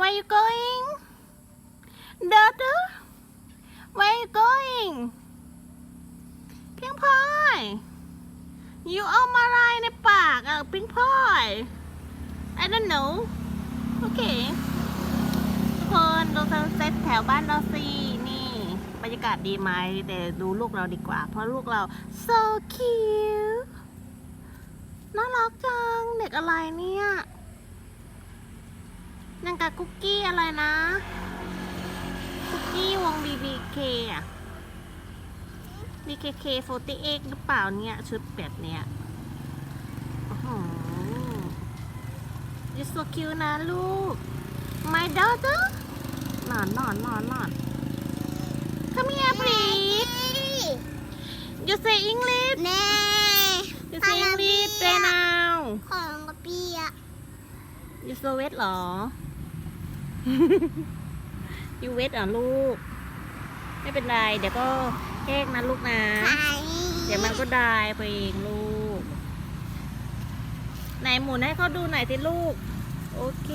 Where you going daughter Where you going เพียงพลอย you เอามาอะไรในปากอะเพียงพลอย I don't know โอเคทุกคนดูซันเซ็ตแถวบ้านเราสินี่ บรรยากาศดีไหมแต่ดูลูกเราดีกว่า เพราะลูกเรา so cute น่ารักจัง เด็กอะไรเนี่ย นังกับคุกกี้อะไรนะ คุกกี้วง BBK อะ BKK 48หรือเปล่าเนี่ย ชุดแบบเนี้ยอื้อหือ you so cute นะลูก my daughter นอนนอนนอนนอน come here please you say English แม่ you say English right now ของกระเปีย you so wet เหรอ ยุ้ยเวทอะลูก ไม่เป็นไร เดี๋ยวก็แห้งนะลูกนะ เดี๋ยวมันก็ได้ไปเองลูก ไหนหมุนให้เขาดูหน่อยสิลูก โอเค